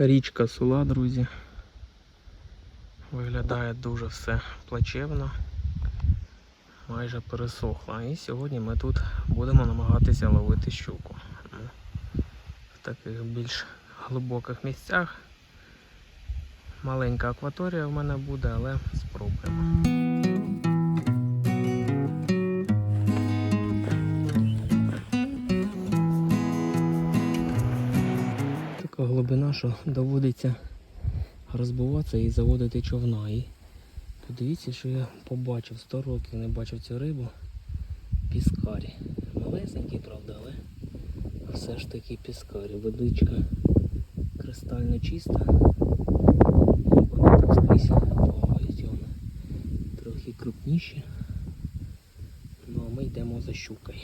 Річка Сула, друзі. Виглядає дуже все плачевно. Майже пересохла. І сьогодні ми тут будемо намагатися ловити щуку. В таких більш глибоких місцях. Маленька акваторія в мене буде, але спробуємо. Що доводиться розбиватися і заводити човна. І подивіться, що я побачив. 100 років не бачив цю рибу. Піскарі. Малесенький, правда, але все ж таки піскарі. Водичка кристально чиста. Трохи крупніші. Ну а ми йдемо за щукою.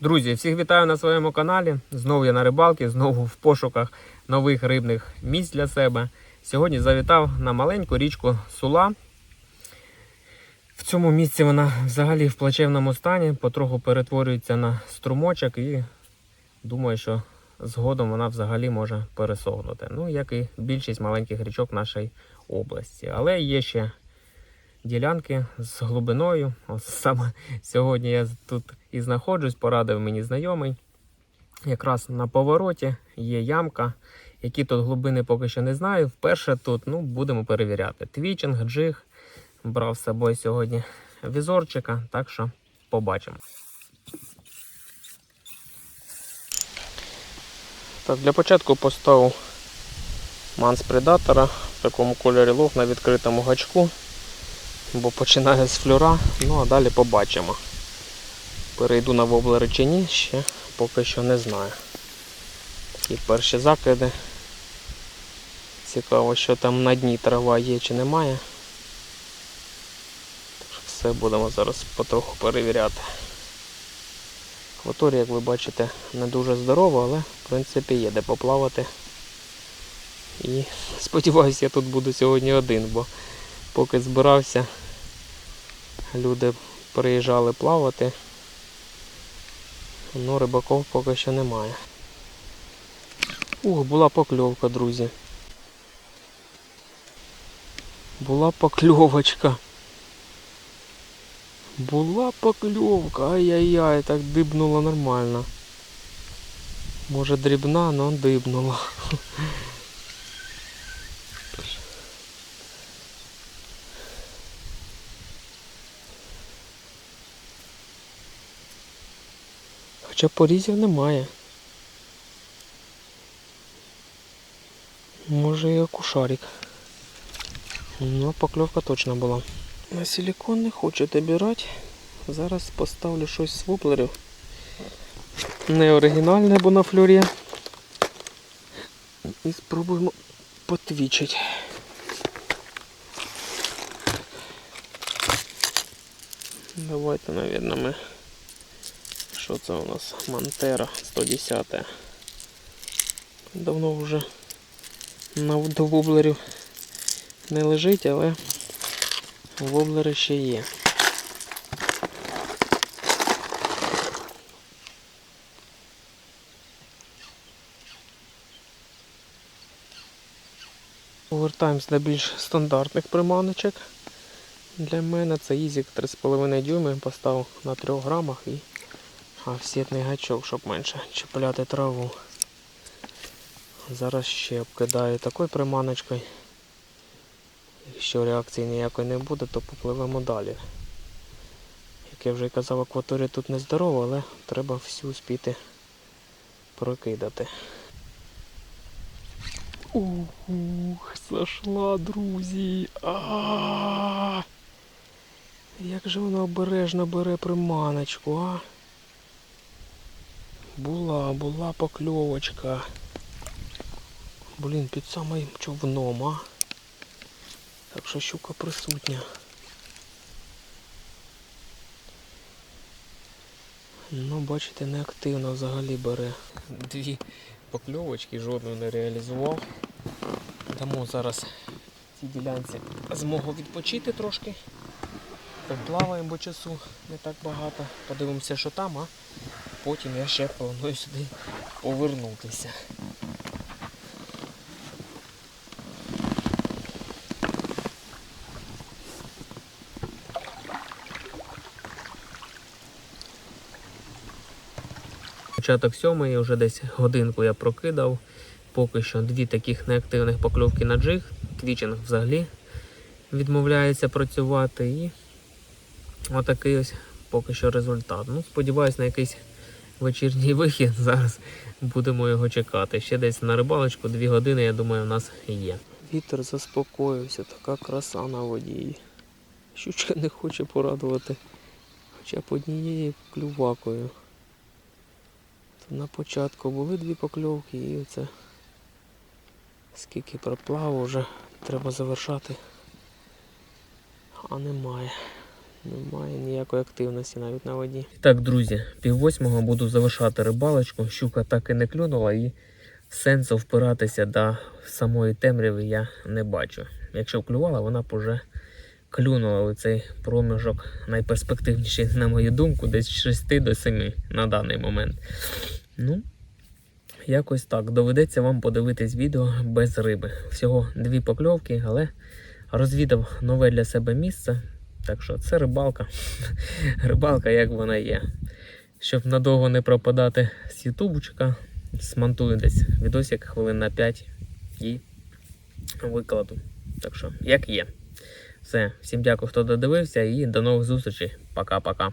Друзі, всіх вітаю на своєму каналі. Знову я на рибалці, знову в пошуках нових рибних місць для себе. Сьогодні завітав на маленьку річку Сула. В цьому місці вона взагалі в плачевному стані, потроху перетворюється на струмочок і думаю, що згодом вона взагалі може пересохнути. Ну, як і більшість маленьких річок нашої області. Але є ще ділянки з глибиною. Ось саме сьогодні я тут і знаходжусь, порадив мені знайомий. Якраз на повороті є ямка, які тут глибини поки що не знаю. Вперше тут ну, будемо перевіряти. Твічинг, джиг. Брав з собою сьогодні візорчика, так що побачимо. Так, для початку поставив манс предатора в такому кольорі лов на відкритому гачку бо починає з флюра, ну а далі побачимо. Перейду на воблери чи ні, ще поки що не знаю. Такі перші закиди. Цікаво, що там на дні трава є чи немає. Що все будемо зараз потроху перевіряти. Акваторія, як ви бачите, не дуже здорова, але в принципі є де поплавати. І сподіваюся, я тут буду сьогодні один, бо поки збирався, люди приїжджали плавати. Ну, рибаків поки що немає. Ух, була покльовка, друзі. Була покльовочка. Була покльовка. Ай-яй-яй, так дибнула нормально. Може дрібна, але дибнула. Хоча порізів немає. Може і окушарик. Ну, покльовка точно була. На силикон не хочете брати. Зараз поставлю щось з воблерів. Не оригінальне, бо на флюрі. І спробуємо потвічити. Давайте, мабуть, ми що це у нас? Мантера 110. Давно вже до воблерів не лежить, але воблери ще є. Повертаємось до більш стандартних приманочок. Для мене це Ізік 3,5 дюйми поставив на 3 грамах і офсетний гачок, щоб менше чіпляти траву. Зараз ще обкидаю такою приманочкою. Якщо реакції ніякої не буде, то попливемо далі. Як я вже казав, акваторія тут не здорова, але треба всю спіти прокидати. Ух, зашла, друзі. А-а-а! Як же вона обережно бере приманочку, а? Була, була покльовочка. Блін, під самим човном, а? Так що щука присутня. Ну, бачите, неактивно взагалі бере. Дві покльовочки, жодної не реалізував. Дамо зараз цій ділянці змогу відпочити трошки. Поплаваємо, бо часу не так багато. Подивимося, що там, а потім я ще планую сюди повернутися. Початок сьомої, вже десь годинку я прокидав. Поки що дві таких неактивних покльовки на джиг. Твічинг взагалі відмовляється працювати. І отакий ось поки що результат. Ну, Сподіваюсь на якийсь вечірній вихід. Зараз будемо його чекати. Ще десь на рибалочку, дві години, я думаю, у нас є. Вітер заспокоївся, така краса на воді. Щучка не хоче порадувати хоча б однією клювакою. То на початку були дві покльовки і оце скільки проплав уже, треба завершати. А немає. Немає ніякої активності навіть на воді. Так, друзі, пів восьмого буду завершати рибалочку. Щука так і не клюнула і сенсу впиратися до самої темряви я не бачу. Якщо клювала, вона б уже клюнула у цей проміжок найперспективніший, на мою думку, десь з 6 до 7 на даний момент. Ну, якось так. Доведеться вам подивитись відео без риби. Всього дві покльовки, але розвідав нове для себе місце. Так що це рибалка. рибалка, як вона є. Щоб надовго не пропадати з ютубчика, смонтую десь відосик хвилин на 5 і викладу. Так що, як є. Все, всім дякую, хто додивився, і до нових зустрічей. Пока-пока.